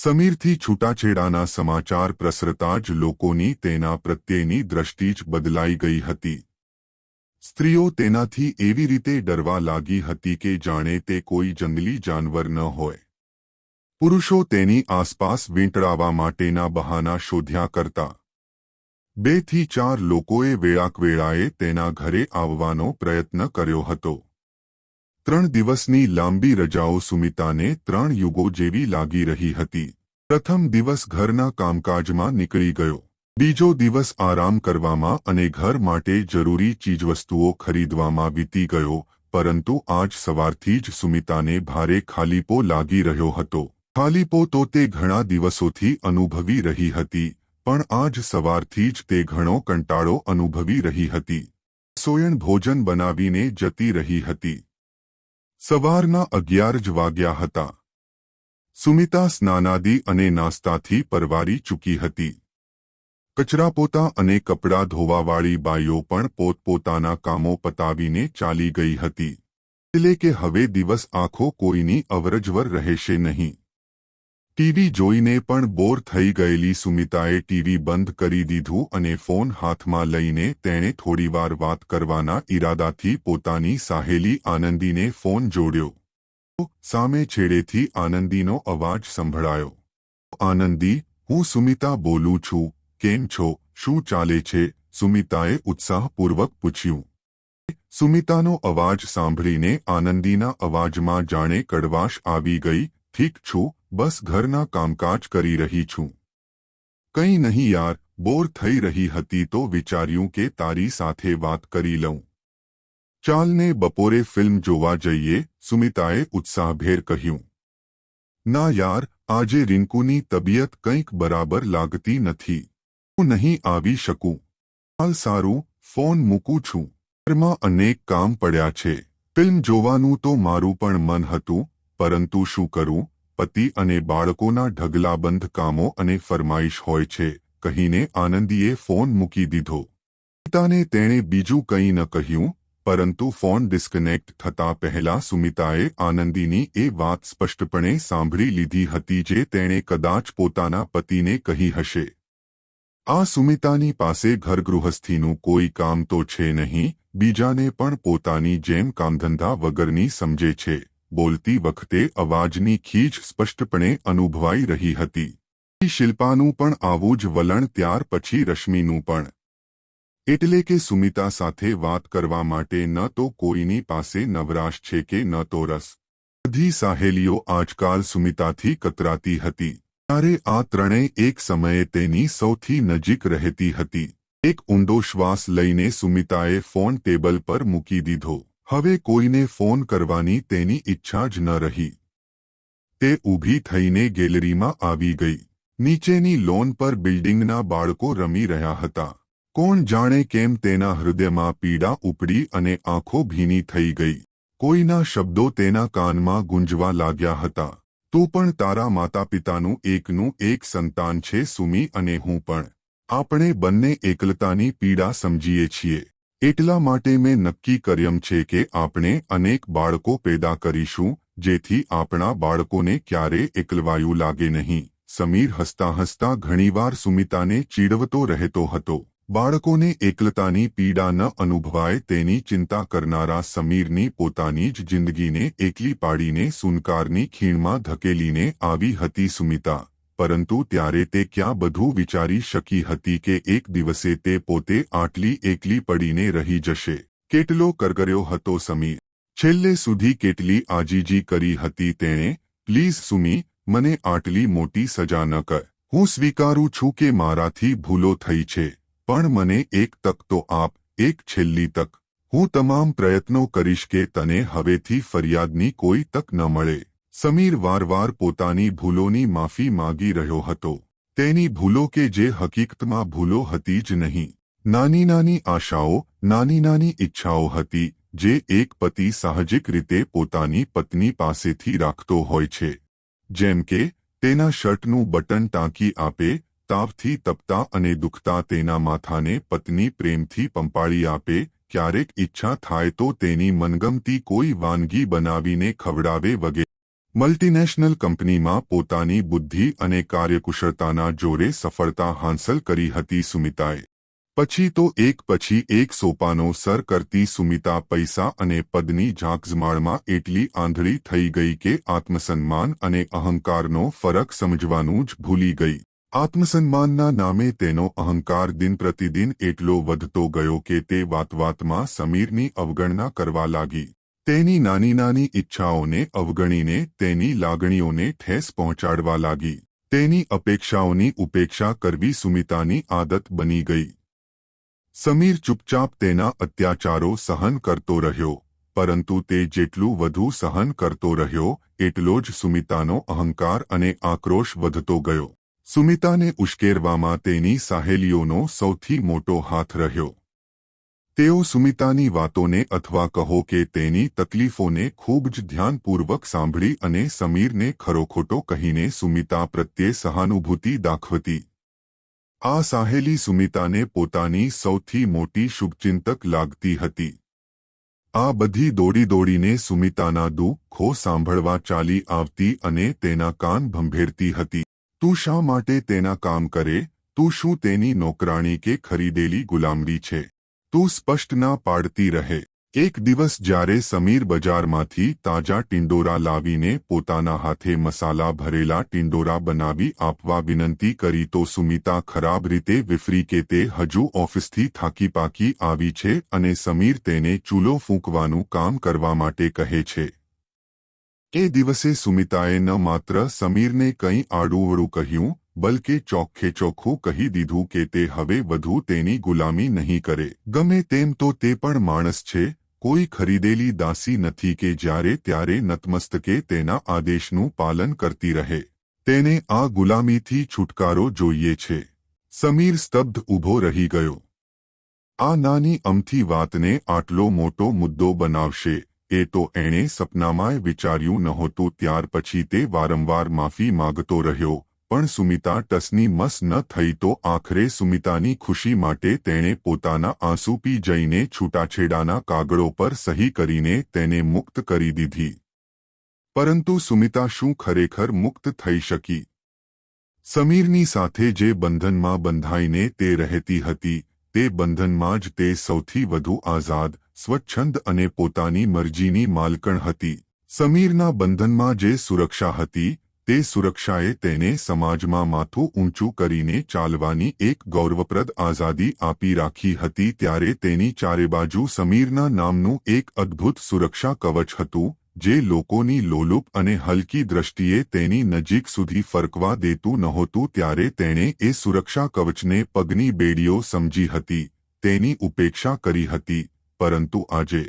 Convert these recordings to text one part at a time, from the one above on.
સમીરથી છૂટાછેડાના સમાચાર પ્રસરતા જ લોકોની તેના પ્રત્યેની દ્રષ્ટિ જ બદલાઈ ગઈ હતી. સ્ત્રીઓ તેનાથી એવી રીતે ડરવા લાગી હતી કે જાણે તે કોઈ જંગલી જાનવર ન હોય. પુરુષો તેની આસપાસ વીંટળાવા માટેના બહાના શોધ્યા કરતા. બેથી ચાર લોકોએ વેળાકવેળાએ તેના ઘરે આવવાનો પ્રયત્ન કર્યો હતો. ત્રણ દિવસની લાંબી રજાઓ સુમિતાને ત્રણ યુગો જેવી લાગી રહી હતી. પ્રથમ દિવસ ઘરના કામકાજમાં નીકળી ગયો. બીજો દિવસ આરામ કરવામાં અને ઘર માટે જરૂરી ચીજવસ્તુઓ ખરીદવામાં વીતી ગયો, પરંતુ આજ સવારથી જ સુમિતાને ભારે ખાલીપો લાગી રહ્યો હતો. ખાલીપો તો તે ઘણા દિવસોથી અનુભવી રહી હતી, પણ આજ સવારથી જ તે ઘણો કંટાળો અનુભવી રહી હતી. સોયણ ભોજન બનાવીને જતી રહી હતી. સવારના અગિયાર જ વાગ્યા હતા. સુમિતા સ્નાનાદી અને નાસ્તાથી પરવારી ચૂકી હતી. કચરાપોતા અને કપડાં ધોવાવાળી બાઈઓ પણ પોતપોતાના કામો પતાવીને ચાલી ગઈ હતી. એટલે કે હવે દિવસ આખો કોઈની અવરજવર રહેશે નહીં. ટીવી જોઈને પણ બોર થઈ ગયેલી સુમિતાએ ટીવી બંધ કરી દીધું અને ફોન હાથમાં લઈને તેણે થોડીવાર વાત કરવાના ઈરાદાથી પોતાની સાહેલી આનંદીને ફોન જોડ્યો. સામે છેડેથી આનંદીનો અવાજ સંભળાયો. આનંદી, હું સુમિતા બોલું છું, કેમ છો, શું ચાલે છે? સુમિતાએ ઉત્સાહપૂર્વક પૂછ્યું. સુમિતાનો અવાજ સાંભળીને આનંદીના અવાજમાં જાણે કડવાશ આવી ગઈ, ઠીક છું બસ ઘરના કામકાજ કરી રહી છું. કંઈ નહીં યાર, બોર થઈ રહી હતી તો વિચાર્યું કે તારી સાથે વાત કરી લઉં. ચાલને બપોરે ફિલ્મ જોવા જઈએ, સુમિતાએ ઉત્સાહભેર કહ્યું. ના યાર, આજે રિન્કુની તબિયત કંઈક બરાબર લાગતી નથી. હું નહીં આવી શકું. હાલ સારું, ફોન મૂકું છું. ઘરમાં અનેક કામ પડ્યા છે. ફિલ્મ જોવાનું તો મારું પણ મન હતું, પરંતુ શું કરું? પતિ અને બાળકોના ઢગલાબંધ કામો અને ફરમાઈશ હોય છે, કહીને આનંદીએ ફોન મૂકી દીધો. પિતાને તેણે બીજું કંઈ ન કહ્યું, પરંતુ ફોન ડિસ્કનેક્ટ થતા પહેલા સુમિતાએ આનંદીની એ વાત સ્પષ્ટપણે સાંભળી લીધી હતી જે તેણે કદાચ પોતાના પતિને કહી હશે. આ સુમિતાની પાસે ઘરગૃહસ્થીનું કોઈ કામ તો છે નહીં, બીજાને પણ પોતાની જેમ કામધંધા વગરની સમજે છે. બોલતી વખતે અવાજની ખીજ સ્પષ્ટપણે અનુભવાઈ રહી હતી શિલ્પાનું પણ આવું જ વલણ ત્યાર પછી રશ્મિનું પણ એટલે કે સુમિતા સાથે વાત કરવા માટે ન તો કોઈની પાસે નવરાશ છે કે ન તો રસ બધી સાહેલીઓ આજકાલ સુમિતાથી કતરાતી હતી ત્યારે આ ત્રણેય એક સમયે તેની સૌથી નજીક રહેતી હતી એક ઊંડો શ્વાસ લઈને સુમિતાએ ફોન ટેબલ પર મૂકી દીધો હવે કોઈને ફોન કરવાની તેની ઈચ્છા જ ન રહી. તે ઊભી થઈને ગેલેરીમાં આવી ગઈ. નીચેની લોન પર બિલ્ડિંગના બાળકો રમી રહ્યા હતા. કોણ જાણે કેમ તેના હૃદયમાં પીડા ઉપડી અને આંખો ભીની થઈ ગઈ. કોઈના શબ્દો તેના કાનમાં ગુંજવા લાગ્યા હતા. તું પણ તારા માતા પિતાનું એકનું એક સંતાન છે સુમી અને હું પણ. આપણે બંને એકલતાની પીડા સમજીએ છીએ. એટલા માટે મેં નક્કી કર્યમ છે કે આપણે અનેક બાળકો પેદા કરીશું, જેથી આપણા બાળકોને ક્યારે એકલવાયું લાગે નહીં. સમીર હસતા હસતા ઘણીવાર સુમિતાને ચીડવતો રહેતો હતો. બાળકોને એકલતાની પીડા ન અનુભવાય તેની ચિંતા કરનારા સમીરની પોતાની જ જિંદગીને એકલી પાડીને સુનકારની ખીણમાં ધકેલીને આવી હતી સુમિતા. પરંતુ ત્યારે તે ક્યાં બધું વિચારી શકી હતી કે એક દિવસે તે પોતે આટલી એકલી પડીને રહી જશે. કેટલો કરગર્યો હતો સમીર. છેલ્લે સુધી કેટલી આજીજી કરી હતી તેણે. પ્લીઝ સુમી, મને આટલી મોટી સજા ન કર. હું સ્વીકારું છું કે મારાથી ભૂલો થઈ છે, પણ મને એક તક તો આપ, એક છેલ્લી તક. હું તમામ પ્રયત્નો કરીશ કે તને હવેથી ફરિયાદની કોઈ તક ન મળે. સમીર વારવાર પોતાની ભૂલોની માફી માગી રહ્યો હતો. તેની ભૂલો કે જે હકીકતમાં ભૂલો હતી જ નહીં. નાની નાની આશાઓ, નાની નાની ઈચ્છાઓ હતી, જે એક પતિ સાહજિક રીતે પોતાની પત્ની પાસેથી રાખતો હોય છે. જેમ કે, તેના શર્ટનું બટન ટાંકી આપે, તાવથી તપતા અને દુખતા તેના માથાને પત્ની પ્રેમથી પંપાળી આપે, ક્યારેક ઈચ્છા થાય તો તેની મનગમતી કોઈ વાનગી બનાવીને ખવડાવે વગેરે મલ્ટીનેશનલ કંપનીમાં પોતાની બુદ્ધિ અને કાર્યકુશળતાના જોરે સફળતા હાંસલ કરી હતી સુમિતાએ. પછી તો એક પછી એક સોપાનો સર કરતી સુમિતા પૈસા અને પદની ઝાંકઝમાળમાં એટલી આંધળી થઈ ગઈ કે આત્મસન્માન અને અહંકારનો ફરક સમજવાનું જ ભૂલી ગઈ. આત્મસન્માનના નામે તેનો અહંકાર દિન પ્રતિદિન એટલો વધતો ગયો કે તે વાતવાતમાં સમીરની અવગણના કરવા લાગી. તેની નાની નાની ઈચ્છાઓને અવગણીને તેની લાગણીઓને ઠેસ પહોંચાડવા લાગી. તેની અપેક્ષાઓની ઉપેક્ષા કરવી સુમિતાની આદત બની ગઈ. સમીર ચૂપચાપ તેના અત્યાચારો સહન કરતો રહ્યો, પરંતુ તે જેટલું વધુ સહન કરતો રહ્યો, એટલો જ સુમિતાનો અહંકાર અને આક્રોશ વધતો ગયો. સુમિતાને ઉશ્કેરવામાં તેની સાહેલીઓનો સૌથી મોટો હાથ રહ્યો. તેઓ સુમિતાની વાતોને અથવા કહો કે તેની તકલીફોને ખૂબ જ ધ્યાનપૂર્વક સાંભળી અને સમીરને ખરોખોટો કહીને સુમિતા પ્રત્યે સહાનુભૂતિ દાખવતી. આ સાહેલી સુમિતાને પોતાની સૌથી મોટી શુભચિંતક લાગતી હતી. આ બધી દોડી દોડીને સુમિતાના દુઃખો સાંભળવા ચાલી આવતી અને તેના કાન ભંભેરતી હતી. તું શા માટે તેના કામ કરે? તું શું તેની નોકરાણી કે ખરીદેલી ગુલામડી છે? તું સ્પષ્ટ ના પાડતી રહે. એક દિવસ જ્યારે સમીર બજારમાંથી તાજા ટિંડોરા લાવીને પોતાના હાથે મસાલા ભરેલા ટિંડોરા બનાવી આપવા વિનંતી કરી તો સુમિતા ખરાબ રીતે વિફરી કે તે હજુ ઓફિસથી થાકી પાકી આવી છે અને સમીર તેને ચૂલો ફૂંકવાનું કામ કરવા માટે કહે છે. એ દિવસે સુમિતાએ ન માત્ર સમીરને કંઈ આડુંવડું કહ્યું બલકે ચોખ્ખે ચોખ્ખું કહી દીધું કે તે હવે વધુ તેની ગુલામી નહીં કરે. ગમે તેમ તો તે પણ માણસ છે, કોઈ ખરીદેલી દાસી નથી કે જ્યારે ત્યારે નતમસ્તકે તેના આદેશનું પાલન કરતી રહે. તેને આ ગુલામીથી છુટકારો જોઈએ છે. સમીર સ્તબ્ધ ઊભો રહી ગયો. આ નાની અમથી વાતને આટલો મોટો મુદ્દો બનાવશે, એ તો એણે સપનામાંય વિચાર્યું નહોતું, ત્યાર પછી તે વારંવાર માફી માગતો રહ્યો. પણ સુમિતા ટસની મસ ન થઈ તો આખરે સુમિતાની ખુશી માટે તેણે પોતાના આંસુ પી જઈને છૂટાછેડાના કાગળો પર સહી કરીને તેને મુક્ત કરી દીધી. પરંતુ સુમિતા શું ખરેખર મુક્ત થઈ શકી? સમીરની સાથે જે બંધનમાં બંધાઈને તે રહેતી હતી, તે બંધનમાં જ તે સૌથી વધુ આઝાદ, સ્વચ્છંદ અને પોતાની મરજીની માલકણ હતી. સમીરના બંધનમાં જે સુરક્ષા હતી તે સુરક્ષાએ તેને સમાજમાં માથું ઊંચું કરીને ચાલવાની એક ગૌરવપ્રદ આઝાદી આપી રાખી હતી ત્યારે તેની ચારેબાજુ સમીરના નામનું એક અદ્ભુત સુરક્ષા કવચ હતું, જે લોકોની લોલુપ અને હલકી દ્રષ્ટિએ તેની નજીક સુધી ફરકવા દેતું નહોતું ત્યારે તેણે એ સુરક્ષા કવચને પગની બેડીઓ સમજી હતી, તેની ઉપેક્ષા કરી હતી, પરંતુ આજે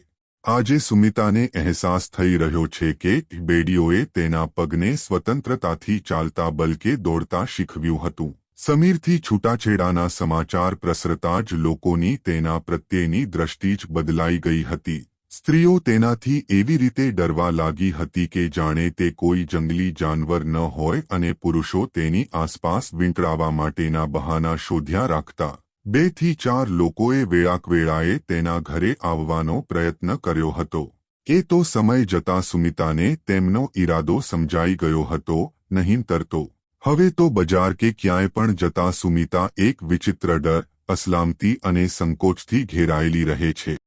આજે સુમિતાને અહેસાસ થઈ રહ્યો છે કે બેડીઓએ તેના પગને સ્વતંત્રતાથી ચાલતા બલકે દોડતા શીખવ્યું હતું. સમીરથી છૂટાછેડાના સમાચાર પ્રસરતા જ લોકોની તેના પ્રત્યેની દ્રષ્ટિ જ બદલાઈ ગઈ હતી. સ્ત્રીઓ તેનાથી એવી રીતે ડરવા લાગી હતી કે જાણે તે કોઈ જંગલી જાનવર ન હોય અને પુરુષો તેની આસપાસ વીંટળાવા માટેના બહાના શોધ્યા રાખતા. બેથી ચાર લોકોએ વેળાકવેળાએ તેના ઘરે આવવાનો પ્રયત્ન કર્યો હતો. એ તો સમય જતા સુમિતાને તેમનો ઈરાદો સમજાઈ ગયો હતો, નહીં તરતો. હવે તો બજાર કે ક્યાંય પણ જતા સુમિતા એક વિચિત્ર ડર, અસલામતી અને સંકોચથી ઘેરાયેલી રહે છે.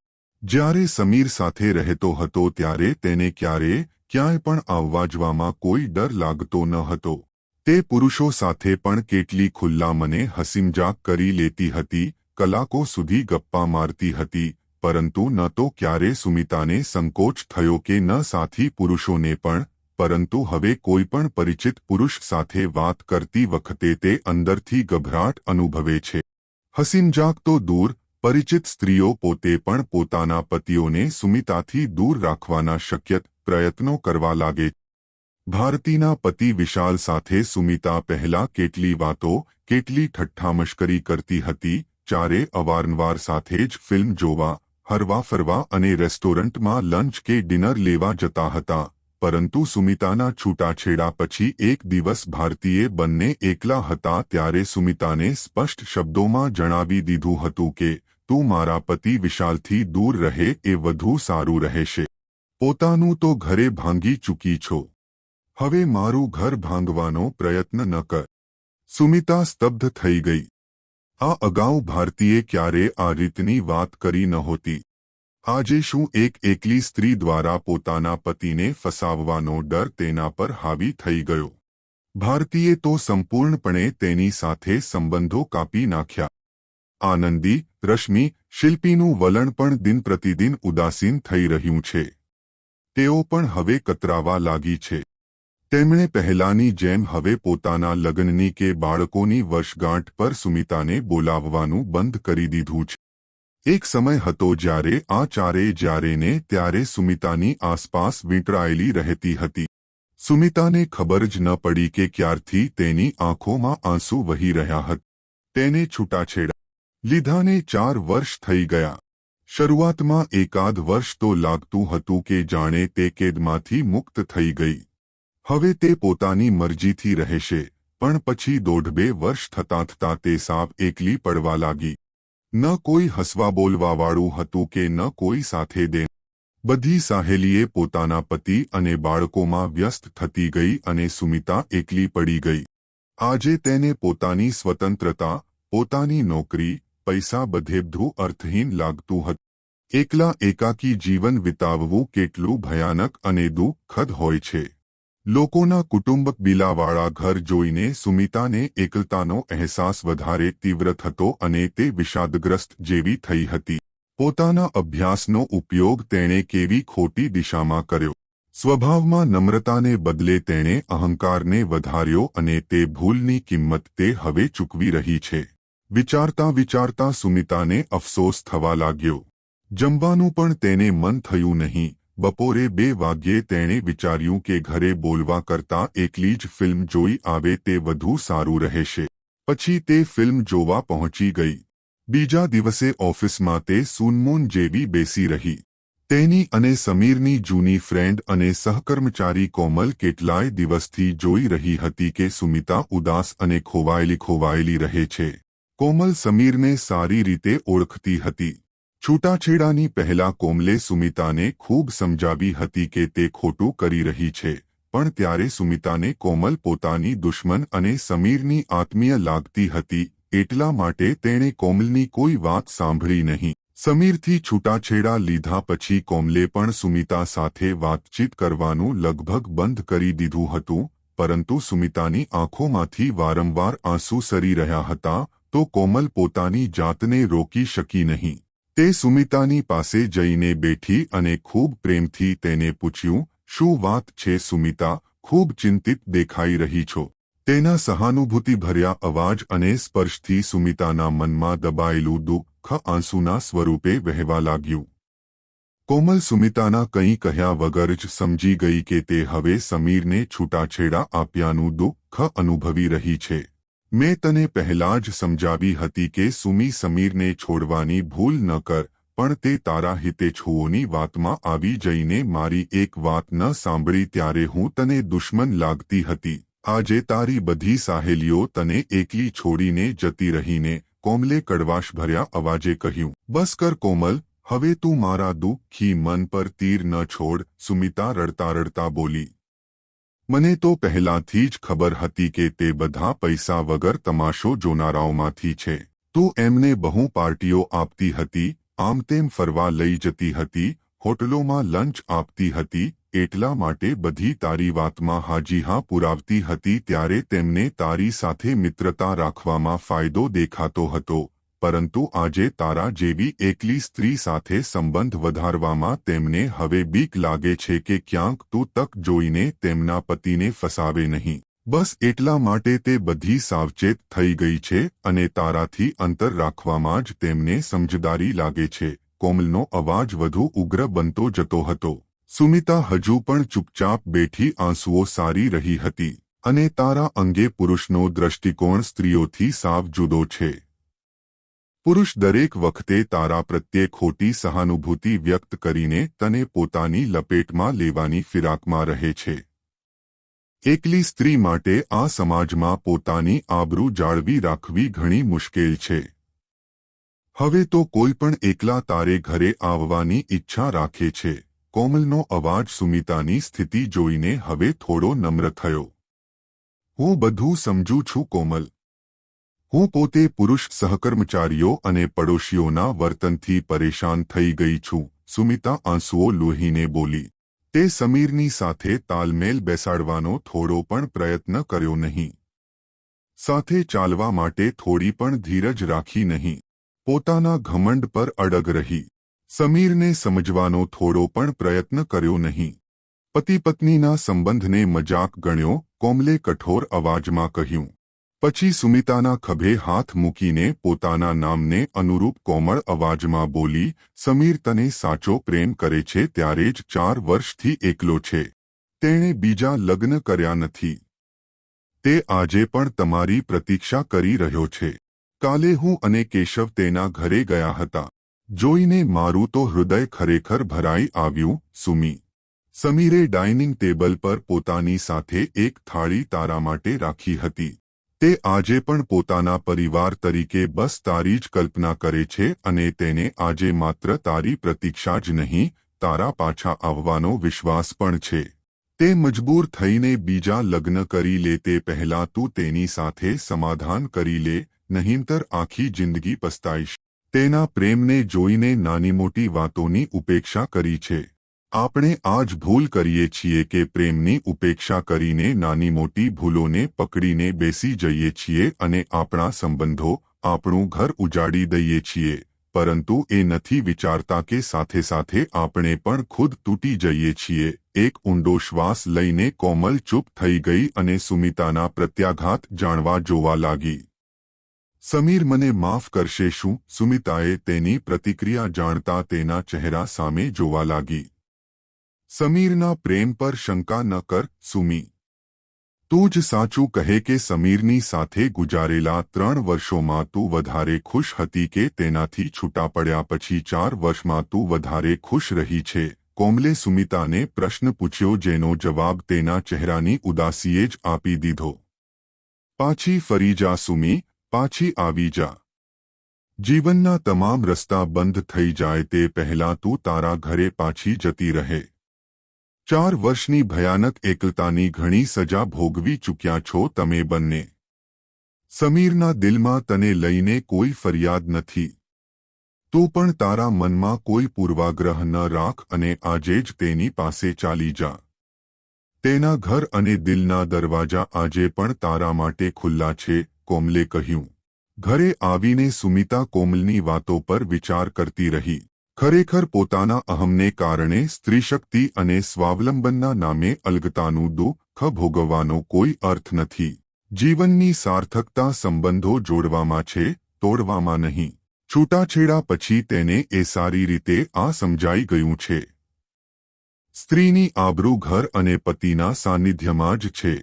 જ્યારે સમીર સાથે રહેતો હતો ત્યારે તેને ક્યારે ક્યાંય પણ આવવા જવામાં કોઈ ડર લાગતો ન હતો. તે પુરુષો સાથે પણ કેટલી ખુલ્લા મને હસીમજાક કરી લેતી હતી, કલાકો સુધી ગપ્પા મારતી હતી, પરંતુ ન તો ક્યારે સુમિતાને સંકોચ થયો કે ન સાથી પુરુષોને પણ, પરંતુ હવે કોઈ પણ પરિચિત પુરુષ સાથે વાત કરતી વખતે તે અંદરથી ગભરાટ અનુભવે છે. હસીમજાક તો દૂર, પરિચિત સ્ત્રીઓ પોતે પણ પોતાના પતિઓને સુમિતાથી દૂર રાખવાના શક્ય પ્રયત્નો કરવા લાગે ભારતીના પતિ વિશાલ સાથે સુમિતા પહેલા કેટલી વાતો, કેટલી ઠઠ્ઠામશ્કરી કરતી હતી, ચારે અવારનવાર સાથે જ ફિલ્મ જોવા, હરવા ફરવા અને રેસ્ટોરન્ટમાં લંચ કે ડિનર લેવા જતા હતા. પરંતુ સુમિતાના છૂટાછેડા પછી એક દિવસ ભારતીએ બંને એકલા હતા ત્યારે સુમિતાને સ્પષ્ટ શબ્દોમાં જણાવી દીધું હતું કે, તું મારા પતિ વિશાલથી દૂર રહે એ વધુ સારું રહેશે. પોતાનું તો ઘરે ભાંગી ચૂકી છો. હવે મારું ઘર ભાંગવાનો પ્રયત્ન ન કર. સુમિતા સ્તબ્ધ થઈ ગઈ. આ અગાઉ ભારતીએ ક્યારે આ રીતની વાત કરી નહોતી આજે શું એક એકલી સ્ત્રી દ્વારા પોતાના પતિને ફસાવવાનો ડર તેના પર હાવી થઈ ગયો? ભારતીએ તો સંપૂર્ણપણે તેની સાથે સંબંધો કાપી નાખ્યા. આનંદી, રશ્મિ, શિલ્પીનું વલણ પણ દિન પ્રતિદિન ઉદાસીન થઈ રહ્યું છે. તેઓ પણ હવે કતરાવા લાગી છે. તેમણે પહેલાની જેમ હવે પોતાના લગ્નની કે બાળકોની વર્ષગાંઠ પર સુમિતાને બોલાવવાનું બંધ કરી દીધું છે. એક સમય હતો જ્યારે આ ચારે જ્યારેને ત્યારે સુમિતાની આસપાસ વીંટળાયેલી રહેતી હતી. સુમિતાને ખબર જ ન પડી કે ક્યારથી તેની આંખોમાં આંસુ વહી રહ્યા હતા. તેને છૂટાછેડા લીધાને ચાર વર્ષ થઈ ગયા. શરૂઆતમાં એકાદ વર્ષ તો લાગતું હતું કે જાણે તે કેદમાંથી મુક્ત થઈ ગઈ. હવે તે પોતાની મરજીથી રહેશે. પણ પછી દોઢ બે વર્ષ થતાં થતાં તે સાપ એકલી પડવા લાગી. ન કોઈ હસવા બોલવાવાળું હતું કે ન કોઈ સાથે દે. બધી સાહેલીએ પોતાના પતિ અને બાળકોમાં વ્યસ્ત થતી ગઈ અને સુમિતા એકલી પડી ગઈ. આજે તેને પોતાની સ્વતંત્રતા, પોતાની નોકરી, પૈસા બધેબધું અર્થહીન લાગતું હતું. એકલા એકાકી જીવન વિતાવવું કેટલું ભયાનક અને દુઃખદ હોય છે. લોકોના કુટુંબક બિલાવાળા ઘર જોઈને સુમિતાને એકલતાનો અહેસાસ વધારે તીવ્ર થતો અને તે વિષાદગ્રસ્ત જેવી થઈ હતી. પોતાના અભ્યાસનો ઉપયોગ તેણે કેવી ખોટી દિશામાં કર્યો. સ્વભાવમાં નમ્રતાને બદલે તેણે અહંકારને વધાર્યો અને તે ભૂલની કિંમત તે હવે ચૂકવી રહી છે. વિચારતા વિચારતા સુમિતાને અફસોસ થવા લાગ્યો. જમવાનું પણ તેને મન થયું નહીં. બપોરે બે વાગ્યે તેણે વિચાર્યું કે ઘરે બોલવા કરતાં એકલી જ ફિલ્મ જોઈ આવે તે વધુ સારું રહેશે. પછી તે ફિલ્મ જોવા પહોંચી ગઈ. બીજા દિવસે ઓફિસમાં તે સૂનમૂન જેવી બેસી રહી. તેની અને સમીરની જૂની ફ્રેન્ડ અને સહકર્મચારી કોમલ કેટલાય દિવસથી જોઈ રહી હતી કે સુમિતા ઉદાસ અને ખોવાયેલી ખોવાયેલી રહે છે. કોમલ સમીરને સારી રીતે ઓળખતી હતી. છૂટાછેડાની પહેલા કોમલે સુમિતાને ખૂબ સમજાવી હતી કે તે ખોટું કરી રહી છે, પણ ત્યારે સુમિતાને કોમલ પોતાની દુશ્મન અને સમીરની આત્મીય લાગતી હતી, એટલા માટે તેણે કોમલની કોઈ વાત સાંભળી નહીં. સમીરથી છૂટાછેડા લીધા પછી કોમલે પણ સુમિતા સાથે વાતચીત કરવાનું લગભગ બંધ કરી દીધું હતું, પરંતુ સુમિતાની આંખોમાંથી વારંવાર આંસુ સરી રહ્યા હતા, તો કોમલ પોતાની જાતને રોકી શકી નહીં. તે સુમિતાની પાસે જઈને બેઠી અને ખૂબ પ્રેમથી તેને પૂછ્યું, શું વાત છે સુમિતા? ખૂબ ચિંતિત દેખાઈ રહી છો. તેના સહાનુભૂતિભર્યા અવાજ અને સ્પર્શથી સુમિતાના મનમાં દબાયેલું દુઃખ આંસુના સ્વરૂપે વહેવા લાગ્યું. કોમલ સુમિતાના કંઈ કહ્યા વગર જ સમજી ગઈ કે તે હવે સમીરને છૂટાછેડા આપ્યાનું દુઃખ અનુભવી રહી છે. મેં તને પહેલા જ સમજાવી હતી કે સુમી સમીરને છોડવાની ભૂલ ન કર પણ તે તારા હિતેચ્છુઓની વાતમાં આવી જઈને મારી એક વાત ન સાંભળી ત્યારે હું તને દુશ્મન લાગતી હતી આજે તારી બધી સાહેલીઓ તને એકલી છોડીને જતી રહીને કોમલે કડવાશ ભર્યા અવાજે કહ્યું બસ કર કોમલ હવે તું મારા દુઃખી મન પર તીર ન છોડ સુમિતા રડતા રડતા બોલી મને તો પહેલાથી જ ખબર હતી કે તે બધા પૈસા વગર તમાશો જોનારાઓમાંથી છે. તું એમને બહુ પાર્ટીઓ આપતી હતી, આમ તેમ ફરવા લઈ જતી હતી, હોટલોમાં લંચ આપતી હતી, એટલા માટે બધી તારી વાતમાં હાજી હા પુરાવતી હતી ત્યારે તેમને તારી સાથે મિત્રતા રાખવામાં ફાયદો દેખાતો હતો. પરંતુ આજે તારા જેવી એકલી સ્ત્રી સાથે સંબંધ વધારવામાં તેમને હવે બીક લાગે છે કે ક્યાંક તું તક જોઈને તેમના પતિને ફસાવે નહીં. બસ એટલા માટે તે બધી સાવચેત થઈ ગઈ છે અને તારાથી અંતર રાખવામાં જ તેમને સમજદારી લાગે છે. કોમલનો અવાજ વધુ ઉગ્ર બનતો જતો હતો. સુમિતા હજુ પણ ચૂપચાપ બેઠી આંસુઓ સારી રહી હતી અને તારા અંગે પુરુષનો દ્રષ્ટિકોણ સ્ત્રીઓથી સાવ જુદો છે. પુરુષ દરેક વખતે તારા પ્રત્યે ખોટી સહાનુભૂતિ વ્યક્ત કરીને તને પોતાની લપેટમાં લેવાની ફિરાકમાં રહે છે. એકલી સ્ત્રી માટે આ સમાજમાં પોતાની આબરૂ જાળવી રાખવી ઘણી મુશ્કેલ છે. હવે તો કોઈ પણ એકલા તારે ઘરે આવવાની ઈચ્છા રાખે છે. કોમલનો અવાજ સુમિતાની સ્થિતિ જોઈને હવે થોડો નમ્ર થયો. હું બધું સમજુ છું કોમલ. હું પોતે પુરુષ સહકર્મચારીઓ અને પડોશીઓના વર્તનથી પરેશાન થઈ ગઈ છું, સુમિતા આંસુઓ લોહીને બોલી. તે સમીરની સાથે તાલમેલ બેસાડવાનો થોડો પણ પ્રયત્ન કર્યો નહીં. સાથે ચાલવા માટે થોડી પણ ધીરજ રાખી નહીં. પોતાના ઘમંડ પર અડગ રહી. સમીરને સમજવાનો થોડો પણ પ્રયત્ન કર્યો નહીં. પતિ પત્નીના સંબંધને મજાક ગણ્યો, કોમલે કઠોર અવાજમાં કહ્યું. પછી સુમિતાના ખભે હાથ મૂકીને પોતાના નામને અનુરૂપ કોમળ અવાજમાં બોલી, સમીર, તને સાચો પ્રેમ કરે છે ત્યારે જ ચાર વર્ષથી એકલો છે. તેણે બીજા લગ્ન કર્યા નથી. તે આજે પણ તમારી પ્રતીક્ષા કરી રહ્યો છે. કાલે હું અને કેશવ તેના ઘરે ગયા હતા. જોઈને મારું તો હૃદય ખરેખર ભરાઈ આવ્યું, સુમી. સમીરે ડાઇનિંગ ટેબલ પર પોતાની સાથે એક થાળી તારા માટે રાખી હતી. તે આજે પણ પોતાના પરિવાર તરીકે બસ તારી જ કલ્પના કરે છે અને તેને આજે માત્ર તારી પ્રતીક્ષા જ નહીં, તારા પાછા આવવાનો વિશ્વાસ પણ છે. તે મજબૂર થઈને બીજા લગ્ન કરી લે, તે પહેલા તું તેની સાથે સમાધાન કરી લે, નહીંતર આખી જિંદગી પસ્તાઈશ. તેના પ્રેમને જોઈને નાની મોટી વાતોની ઉપેક્ષા કરી છે. આપણે આજ ભૂલ કરીએ છીએ કે પ્રેમની ઉપેક્ષા કરીને નાની મોટી ભૂલોને પકડીને બેસી જઈએ છીએ અને આપણા સંબંધો આપણું ઘર ઉજાડી દઈએ છીએ. પરંતુ એ નથી વિચારતા કે સાથે સાથે આપણે પણ ખુદ તૂટી જઈએ છીએ. એક ઊંડો શ્વાસ લઈને કોમલ ચૂપ થઈ ગઈ અને સુમિતાના પ્રત્યાઘાત જાણવા જોવા લાગી. સમીર મને માફ કરશે શું? સુમિતાએ તેની પ્રતિક્રિયા જાણતા તેના ચહેરા સામે જોવા લાગી. સમીરના પ્રેમ પર શંકા ન કર, સુમી. તું જ સાચું કહે કે સમીરની સાથે ગુજારેલા ત્રણ વર્ષોમાં તું વધારે ખુશ હતી કે તેનાથી છૂટા પડ્યા પછી ચાર વર્ષમાં તું વધારે ખુશ રહી છે? કોમલે સુમિતાને પ્રશ્ન પૂછ્યો જેનો જવાબ તેના ચહેરાની ઉદાસીએ જ આપી દીધો. પાછી ફરી જા, સુમી, પાછી આવી જા. જીવનના તમામ રસ્તા બંધ થઈ જાય તે પહેલાં તું તારા ઘરે પાછી જતી રહે. ચાર વર્ષની ભયાનક એકલતાની ઘણી સજા ભોગવી ચૂક્યા છો તમે બંને. સમીરના દિલમાં તને લઈને કોઈ ફરિયાદ નથી. તું પણ તારા મનમાં કોઈ પૂર્વાગ્રહ ન રાખ અને આજે જ તેની પાસે ચાલી જા. તેના ઘર અને દિલના દરવાજા આજે પણ તારા માટે ખુલ્લા છે, કોમલે કહ્યું. ઘરે આવીને સુમિતા કોમલની વાતો પર વિચાર કરતી રહી. ખરેખર પોતાના અહમને કારણે સ્ત્રીશક્તિ અને સ્વાવલંબનના નામે અલગતાનું દુઃખ ભોગવવાનો કોઈ અર્થ નથી. જીવનની સાર્થકતા સંબંધો જોડવામાં છે, તોડવામાં નહીં. છૂટાછેડા પછી તેને એ સારી રીતે આ સમજાઈ ગયું છે. સ્ત્રીની આબરૂ ઘર અને પતિના સાનિધ્યમાં જ છે.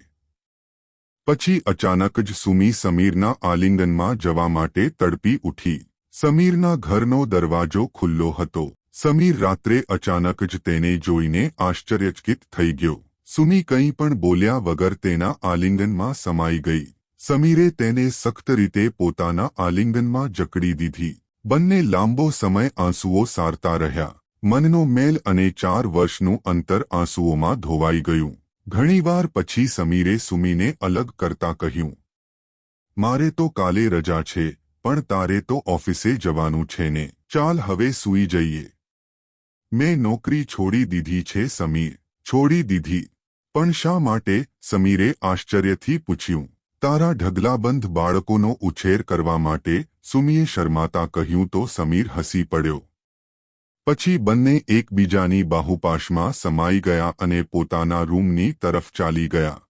પછી અચાનક જ સુમી સમીરના આલિંગનમાં જવા માટે તડપી ઉઠી. સમીરના ઘરનો દરવાજો ખુલ્લો હતો. સમીર રાત્રે અચાનક જ તેને જોઈને આશ્ચર્યચકિત થઈ ગયો. સુમી કંઈ પણ બોલ્યા વગર તેના આલિંગનમાં સમાઈ ગઈ. સમીરે તેને સખ્ત રીતે પોતાના આલિંગનમાં જકડી દીધી. બંને લાંબો સમય આંસુઓ સારતા રહ્યા. મનનો મેલ અને ચાર વર્ષનું અંતર આંસુઓમાં ધોવાઈ ગયું. ઘણીવાર પછી સમીરે સુમીને અલગ કરતા કહ્યું, મારે તો કાલે રજા છે. પણ તારે તો ઓફિસે જવાનું છે ને. ચાલ હવે સૂઈ જઈએ. મેં નોકરી છોડી દીધી છે સમીર. છોડી દીધી. પણ શા માટે? સમીરે આશ્ચર્યથી પૂછ્યું. તારા ઢગલાબંધ બાળકોનો ઉછેર કરવા માટે સુમીએ શરમાતા કહ્યું તો સમીર હસી પડ્યો. પછી બંને એકબીજાની બાહુપાશમાં સમાઈ ગયા અને પોતાના રૂમની તરફ ચાલી ગયા.